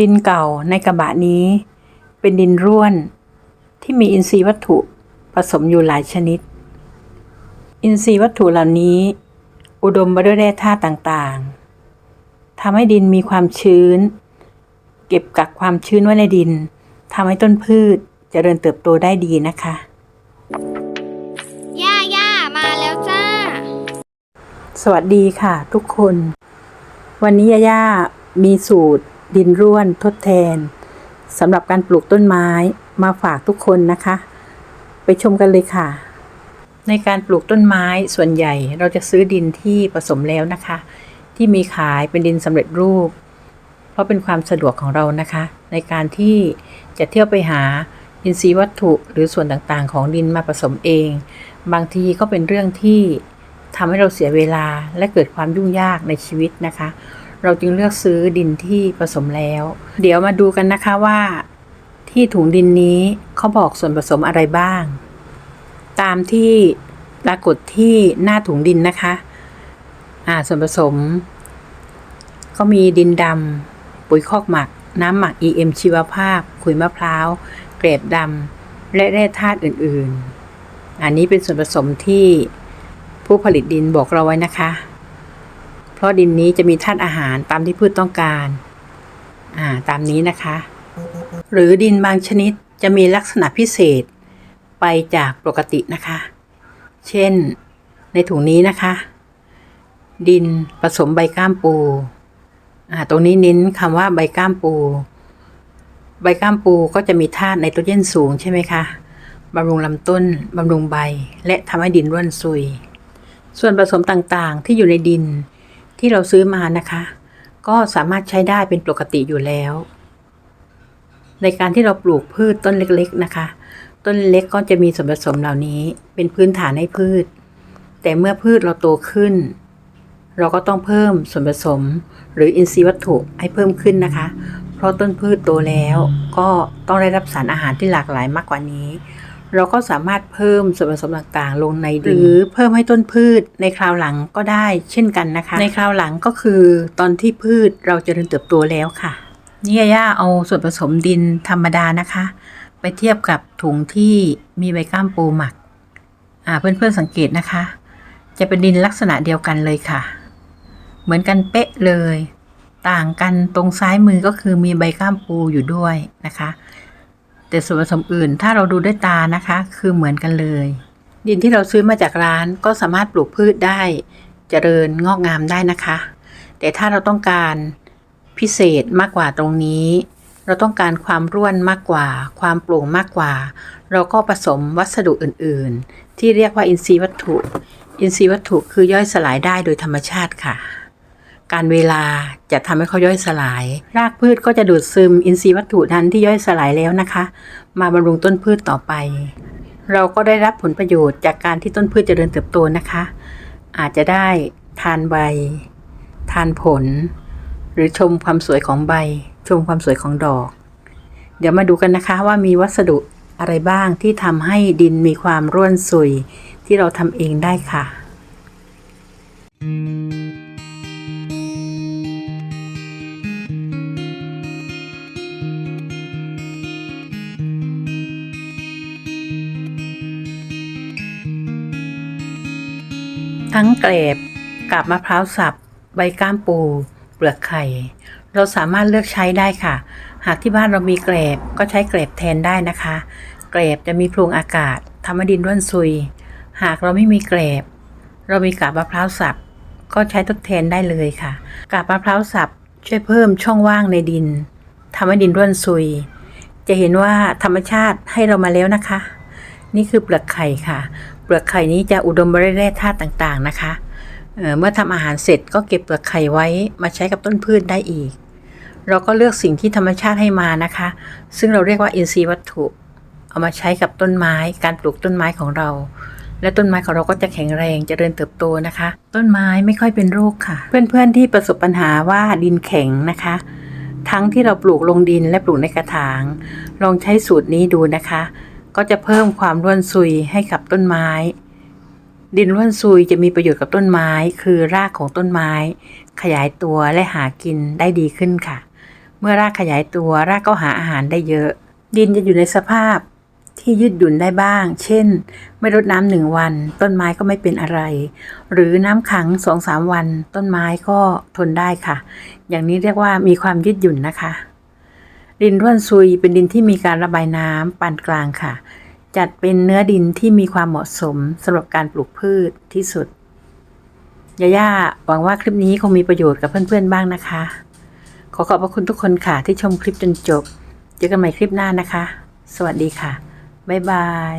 ดินเก่าในกระบะนี้ เป็นดินร่วน ที่มีอินทรีย์วัตถุผสมอยู่หลายชนิด อินทรีย์วัตถุเหล่านี้ อุดมไปด้วยแร่ธาตุต่างๆทำให้ดินมีความชื้น เก็บกักความชื้นไว้ในดินทำให้ต้นพืชเจริญเติบโตได้ดีนะคะ ย่าย่ามาแล้วจ้า สวัสดีค่ะทุกคน วันนี้ย่าย่ามีสูตร ดินร่วนทดแทนสำหรับการปลูกต้นไม้มาฝากทุกคนนะคะ ไปชมกันเลยค่ะ ในการปลูกต้นไม้ส่วนใหญ่เราจะซื้อดินที่ผสมแล้วนะคะ ที่มีขายเป็นดินสำเร็จรูป เพราะเป็นความสะดวกของเรานะคะ ในการที่จะเที่ยวไปหาอินทรีย์วัตถุหรือส่วนต่างๆ ของดินมาผสมเอง บางทีก็เป็นเรื่องที่ทำให้เราเสียเวลาและเกิดความยุ่งยากในชีวิตนะคะ เราจึงเลือกซื้อดินที่ผสมแล้ว เดี๋ยวมาดูกันนะคะว่า ที่ถุงดินนี้เขาบอกส่วนผสมอะไรบ้าง ตามที่ปรากฏที่หน้าถุงดินนะคะอ่าส่วนผสม ก็มีดินดำปุ๋ยคอกหมัก น้ำหมัก EM ชีวภาพ ขุยมะพร้าว เกรดดำและแร่ธาตุอื่น ๆ อันนี้เป็นส่วนผสมที่ผู้ผลิตดินบอกเราไว้นะคะ ราะดินนี้จะมีธาตุอาหารตามที่พืชต้องการ อ่า ตามนี้นะคะ หรือดินบางชนิดจะมีลักษณะพิเศษไปจากปกตินะคะ เช่น ในถุงนี้นะคะ ดินผสมใบก้ามปูอ่าตรงนี้เน้นคำว่าใบก้ามปู ใบก้ามปูก็จะมีธาตุไนโตรเจนสูงใช่ไหมคะบำรุงลำต้นบำรุงใบ และทำให้ดินร่วนซุย ส่วนผสมต่างๆ ที่อยู่ในดิน ที่เราซื้อมานะคะ ก็สามารถใช้ได้เป็นปกติอยู่แล้ว ในการที่เราปลูกพืชต้นเล็กๆนะคะ ต้นเล็กก็จะมีส่วนผสมเหล่านี้เป็นพื้นฐานให้พืช แต่เมื่อพืชเราโตขึ้น เราก็ต้องเพิ่มส่วนผสม หรืออินทรีย์วัตถุให้เพิ่มขึ้นนะคะ เพราะต้นพืชโตแล้วก็ต้องได้รับสารอาหารที่หลากหลายมากกว่านี้ เราก็สามารถเพิ่มส่วนผสมต่างๆ ลงในดินหรือเพิ่มให้ต้นพืชในคราวหลังก็ได้เช่นกันนะคะ ในคราวหลังก็คือตอนที่พืชเราเจริญเติบโตแล้วค่ะ นี่ย่าเอาส่วนผสมดินธรรมดานะคะ ไปเทียบกับถุงที่มีใบก้ามปูหมักอ่าเพื่อนๆสังเกตนะคะ จะเป็นดินลักษณะเดียวกันเลยค่ะ เหมือนกันเป๊ะเลย ต่างกันตรงซ้ายมือก็คือมีใบก้ามปูอยู่ด้วยนะคะ แต่ส่วนผสมอื่นถ้าเราดูด้วยตานะคะ คือเหมือนกันเลย ดินที่เราซื้อมาจากร้านก็สามารถปลูกพืชได้ เจริญงอกงามได้นะคะ แต่ถ้าเราต้องการพิเศษมากกว่าตรงนี้ เราต้องการความร่วนมากกว่า ความโปร่งมากกว่า เราก็ผสมวัสดุอื่น ๆ ที่เรียกว่าอินทรีย์วัตถุ อินทรีย์วัตถุคือย่อยสลายได้โดยธรรมชาติค่ะ การเวลาจะทำให้เขาย่อยสลาย รากพืชก็จะดูดซึมอินทรีย์วัตถุนั้นที่ย่อยสลายแล้วนะคะ มาบำรุงต้นพืชต่อไป เราก็ได้รับผลประโยชน์จากการที่ต้นพืชเจริญเติบโตนะคะ อาจจะได้ทานใบ ทานผล หรือชมความสวยของใบ ชมความสวยของดอก เดี๋ยวมาดูกันนะคะว่ามีวัสดุอะไรบ้างที่ทำให้ดินมีความร่วนซุยที่เราทำเองได้ค่ะ ทั้งเกรบกาบมะพร้าวสับ ใบก้ามปู เปลือกไข่ เราสามารถเลือกใช้ได้ค่ะ หากที่บ้านเรามีเกรบก็ใช้เกรบแทนได้นะคะ เกรบจะมีโพรงอากาศทำให้ดินร่วนซุย หากเราไม่มีเกรบเรามีกาบมะพร้าวสับ ก็ใช้ทดแทนได้เลยค่ะ กาบมะพร้าวสับช่วยเพิ่มช่องว่างในดินทำให้ดินร่วนซุย จะเห็นว่าธรรมชาติให้เรามาแล้วนะคะ นี่คือเปลือกไข่ค่ะ เปลือกไข่นี้จะอุดมไปด้วยแร่ธาตุต่างๆนะคะเออเมื่อทำอาหารเสร็จก็เก็บเปลือกไข่ไว้มาใช้กับต้นพืชได้อีก เราก็เลือกสิ่งที่ธรรมชาติให้มานะคะ ซึ่งเราเรียกว่าอินทรีย์วัตถุ เอามาใช้กับต้นไม้ การปลูกต้นไม้ของเรา และต้นไม้ของเราก็จะแข็งแรงจเจริญเติบโตนะคะ ต้นไม้ไม่ค่อยเป็นโรคค่ะ เพื่อนๆที่ประสบปัญหาว่าดินแข็งนะคะ ทั้งที่เราปลูกลงดินและปลูกในกระถาง ลองใช้สูตรนี้ดูนะคะ ก็จะเพิ่มความร่วนซุยให้กับต้นไม้ ดินร่วนซุยจะมีประโยชน์กับต้นไม้ คือรากของต้นไม้ ขยายตัวและหากินได้ดีขึ้นค่ะ เมื่อรากขยายตัวรากก็หาอาหารได้เยอะ ดินจะอยู่ในสภาพที่ยืดหยุ่นได้บ้าง เช่น ไม่รดน้ำหนึ่งวัน ต้นไม้ก็ไม่เป็นอะไร หรือน้ำขังสองสามวัน ต้นไม้ก็ทนได้ค่ะ อย่างนี้เรียกว่ามีความยืดหยุ่นนะคะ ดินร่วนซุยเป็นดินที่มีการระบายน้ำปานกลางค่ะ จัดเป็นเนื้อดินที่มีความเหมาะสมสำหรับการปลูกพืชที่สุดยาย่าหวังว่าคลิปนี้คงมีประโยชน์กับเพื่อนๆบ้างนะคะ ขอขอบพระคุณทุกคนค่ะที่ชมคลิปจนจบ เจอกันใหม่คลิปหน้านะคะ สวัสดีค่ะ บ๊ายบาย